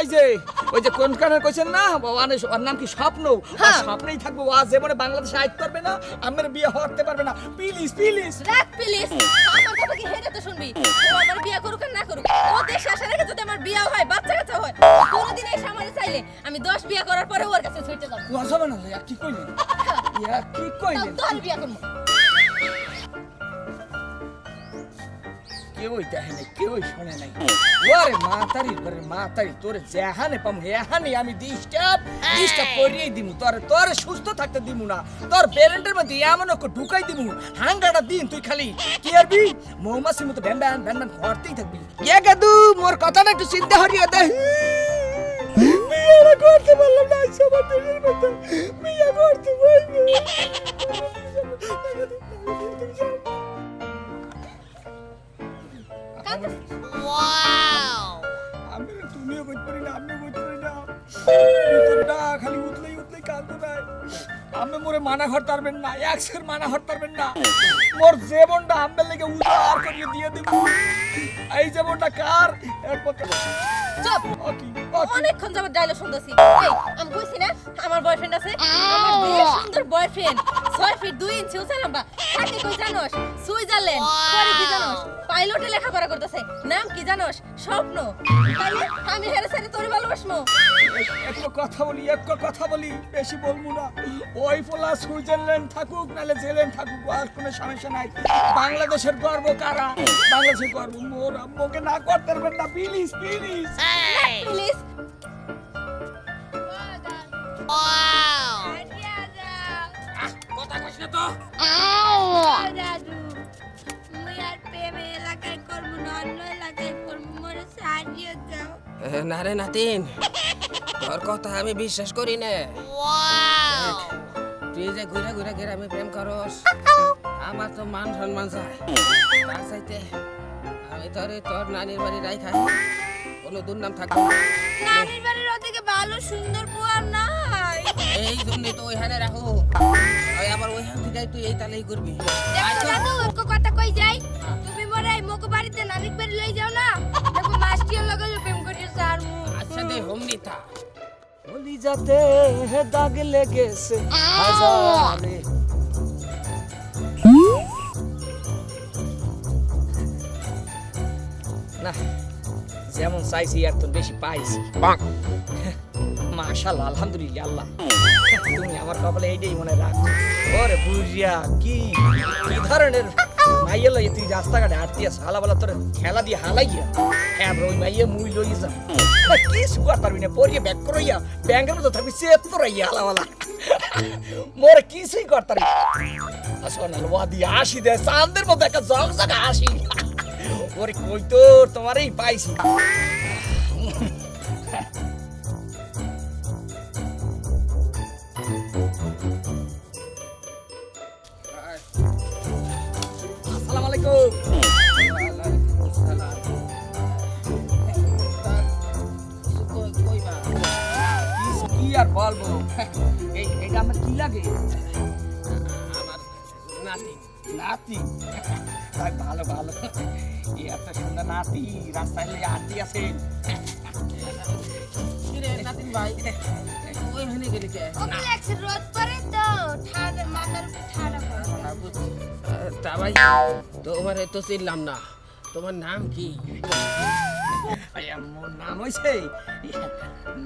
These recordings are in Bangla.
ওই যে ওই যে কোন কানের কইছেন না? মানে ওর নাম কি স্বপ্ন? হ্যাঁ। স্বপ্নেই থাকব। ও জীবনে বাংলাদেশে আইতে পারবে না আমার বিয়ে হতে পারবে না। Please please. রাখ প্লিজ। আমার কথা কি হেরে তো শুনবি? ও আমার বিয়া করুক না করুক। ও দেশে আসার আগে যদি আমার বিয়া হয় বাচ্চা কাচ্চা হয় কোনোদিন এসে আমার চাইলে আমি দশ বিয়া করার পরে ওর কাছে ছুটে যাব। কুয়াশাবে না ইয়া কি কইলেন ইয়া কি তাও কইলেন তোর বিয়া করব। কেউই দেখে নাই কেউই শোনে নাই। ওরে মাতারি ওরে মাতারি তোর যেহানে পাম হেহানে আমি ডিস্টার্ব ডিস্টার্ব করিয়েই দিমু। তোর তোর সুস্থ থাকতে দিমু না তোর প্যারেন্টের মধ্যে এমন ওকে ঢুকাই দিমু হাঙ্গাটা দিন তুই খালি। কি আরবি মৌমাছির মতো ভ্যান ভ্যান ভ্যান ভ্যান করতেই থাকবি। কে গাদু মোর কথাটা একটু চিন্তা হরিয়ে দে। করতে পারলাম না দিনের মতো। করতে আমি আমি মোরে মানা ঘর তারবেন না একশের মানা ঘর তারবেন না। মোর জীবনটা আম্বের লেগে উদার করিয়ে দিয়ে দিব। এই জীবনটা কার? এরপর চুপ। ওকি ওকি অনেকক্ষণ যাবত ডায়লগ শুনতেছি। এই আমি কইছি না আমার বয়ফ্রেন্ড আছে। আমার সুন্দর বয়ফ্রেন্ড ছয় ফিট দুই ইঞ্চি উঁচা লম্বা। থাকে কই জানোস? সুইজারল্যান্ড। পরে কি জানোস? পাইলটে লেখাপড়া করতেছে। নাম কি জানোস? স্বপ্ন। তাইলে আমি হেরে সেরে তোরে ভালোবাসবো। একটু কথা বলি একটু কথা বলি বেশি বলব না। ওই পোলা সুইজারল্যান্ড থাকুক নাহলে জেলেন্ড থাকুক আর কোনো সমস্যা নাই। বাংলাদেশের গর্ব কারা? বাংলাদেশের গর্ব মোর। আম্মুকে না করতে পারবেন না প্লিজ প্লিজ প্লিজ কথা কইস না তো দাদু মুই আর প্রেমে এলাকায় করব না অন্য এলাকায় করব মোরে সাহায্য দাও না রে নাতিন তোর কথা আমি বিশ্বাস করি না। তুই যে ঘুরে ঘুরে গ্রামে প্রেম করস আমার তো মান সম্মান তার চাইতে আমি তোরে তোর নানির বাড়ি রাই খাই কোনো দুর্নাম থাকব না। নানির বাড়ির ওদিকে ভালো সুন্দর বুয়ার নাই। এই জন্যই তো ওইখানে রাখো। ওই আবার ওইখান থেকে তুই এই তালেই করবি। দাদু ওকে কথা কই যাই। তুমি মোরে এই মোকে বাড়িতে নানিক বাড়ি লই যাও না। দেখো মাস্টির লগে প্রেম করিয়েছে আর মু আচ্ছা দে হোমনি থা। বলি যাতে দাগ লেগেছে হাজারে। না। যেমন চাইছি আর তো বেশি পাইছি। মাশাল্লাহ আলহামদুলিল্লাহ আল্লাহ। তুমি আমার কপালে এইটাই মনে রাখো। ওরে বুঝিয়া কি কি ধরনের মাইয়া লইয়া তুই রাস্তাঘাটে বলা তোর খেলা দিয়ে হালাইয়া। হ্যাঁ ওই মাইয়া মুই লই যা। পারবি না পরিয়ে ব্যাক করাইয়া ব্যাংকের মতো থাকবি চেপ তোরাইয়া হালা বলা মোরে কিছুই করতারি আসলে ওয়াদি আসি দে চাঁদের মতো একটা জগ জগ আসি। ওরে কই তো তোমারই পাইছি। আলাইকুম। কি- আর বলব? এটা আমার কি লাগে? নাতি। নাতি? তাই ভালো ভালো। এই এত সুন্দর নাতি রাস্তায় লিয়ে আটটি আছে। নাতিন ভাই ওইখানে গেলি কে? ওকে লাগছে? রোদ পরে তো। ঠাডা মাথার পড়ে। তা ভাই তোমারে তো চিনলাম না। তোমার নাম কি? মোর নাম হইছে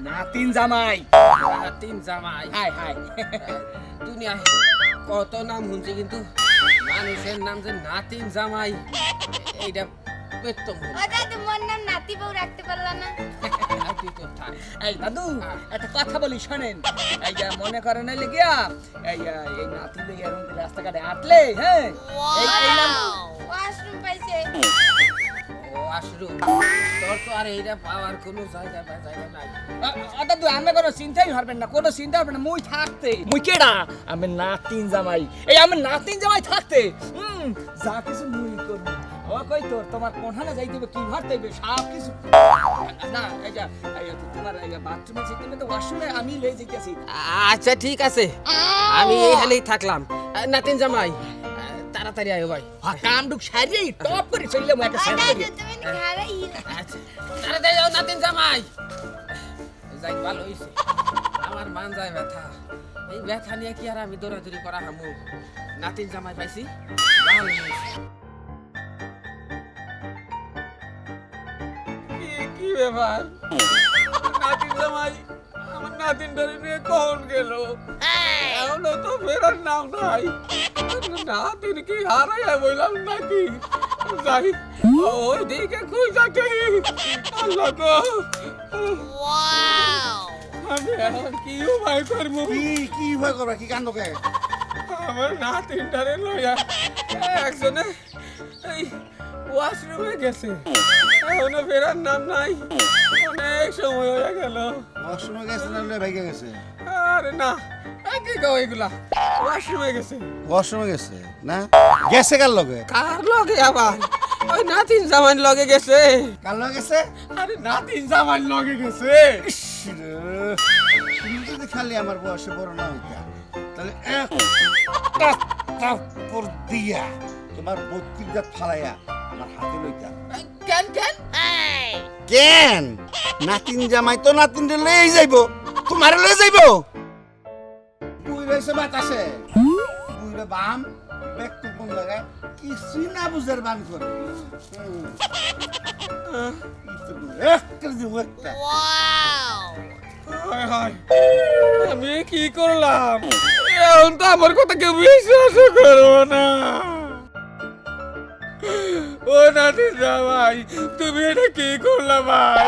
নাতিন জামাই। নাতিন জামাই। হাই হাই। দুনিয়ায় কত নাম শুনছি কিন্তু মানুষের নাম যে নাতিন জামাই। এইটা পেত দাদু মোর নাম নাতি বউ রাখতে পারলা না। এই দাদু একটা কথা বলি শোনেন। এই যে মনে করে না এই এই নাতি লেগে রাস্তাঘাটে আটলে হ্যাঁ? এই এই নাম ওয়াশরুম পাইছে। ও আশরু তোর তো আর এইটা পাওয়ার কোনো জায়গা বা জায়গা নাই। আ- আ, আমি কোনো চিন্তাই হরবেন না কোনো চিন্তা হবে না মুই থাকতে। মুই কেডা? আমি নাতিন জামাই। এই আমি নাতিন জামাই থাকতে। হুম যা কিছু মুই করব। ও কই তোর তোমার কোনখানে যাইতে হবে কি সব কিছু। না এই যে তোমার এই বাথরুমে যেতে তো ওয়াশরুমে আমি লয়ে যাইতেছি। আচ্ছা ঠিক আছে। আমি এইখানেই থাকলাম। নাতিন জামাই তাড়াতাড়ি আয়ো ভাই। কাম ডুক সারিয়ে টপ করে চললে মই একটা করি তুমি ঘরে আচ্ছা। তাড়াতাড়ি যাও নাতিন জামাই। যাই ভালো হয়েছে আমার মান যায় ব্যথা। এই ব্যথা নিয়ে কি আর আমি দৌড়াদৌড়ি করা হামু? নাতিন জামাই পাইছি। ভালো কি- ব্যাপার? নাতিন জামাই আমার নাতিন ধরে নিয়ে কখন গেল? তো ফেরার নাম নাই। নাতিন কি হারাইয়া বললাম নাকি? যাই ওই দিকে খুঁজাতে আল্লাহ গো। আমি এখন কি উপায় করব? কি কি ভয় করবা? কি কান্দ কে? আমার নাতিনটারে লইয়া একজনে এই ওয়াশরুমে গেছে। এখনও ফেরার নাম নাই। অনেক সময় হয়ে গেল। ওয়াশরুমে গেছে না লয়ে গেছে? আরে না কি গাও এগুলা ওয়াশরুমে গেছে। ওয়াশরুমে গেছে না? গেছে কার লগে? কার লগে আবার? ওই নাতিন জামাইন লগে গেছে। কার লগে গেছে? আরে নাতিন জামাইন লগে গেছে। তুমি যদি খালি আমার বয়সে বড় না হইতা। তাহলে একটা থাপ্পড় দিয়া তোমার বত্রিশ দাঁত ফালাইয়া আমার হাতে লইতা। কেন কেন? কেন? নাতিন জামাই তো নাতিন লই যাইব। তোমার লই যাইব? রয়েছে বাতাসে। বুইরে বাম ব্যক্তি কোন জায়গায়? কিছুই না বুঝার বান করে। আমি কি করলাম? এখন তো আমার কথা কেউ বিশ্বাস করব না। ও নাতি জামাই, তুমি এটা কি করলা ভাই?